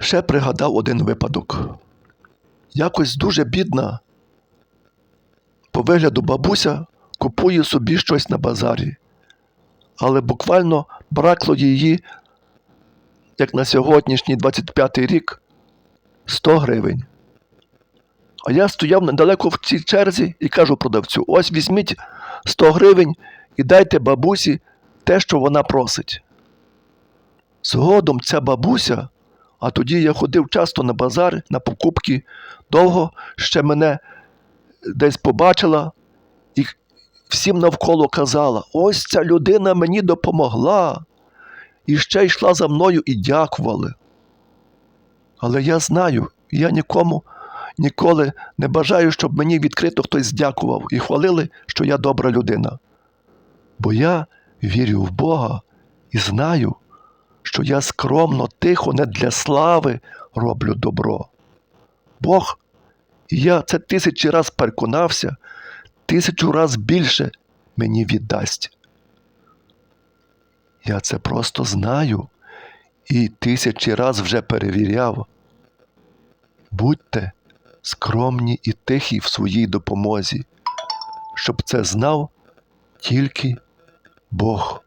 Ще пригадав один випадок. Якось дуже бідна, по вигляду бабуся купує собі щось на базарі, але буквально бракло її, як на сьогоднішній 25-й рік, 100 гривень. А я стояв недалеко в цій черзі і кажу продавцю: ось візьміть 100 гривень і дайте бабусі те, що вона просить. Згодом ця бабуся, а тоді я ходив часто на базар, на покупки, довго ще мене десь побачила і всім навколо казала: ось ця людина мені допомогла. І ще йшла за мною і дякували. Але я знаю, я нікому ніколи не бажаю, щоб мені відкрито хтось дякував і хвалили, що я добра людина. Бо я вірю в Бога і знаю, що я скромно, тихо, не для слави роблю добро. Бог, і я це тисячі раз переконався, тисячу раз більше мені віддасть. Я це просто знаю і тисячі раз вже перевіряв. Будьте скромні і тихі в своїй допомозі, щоб це знав тільки Бог.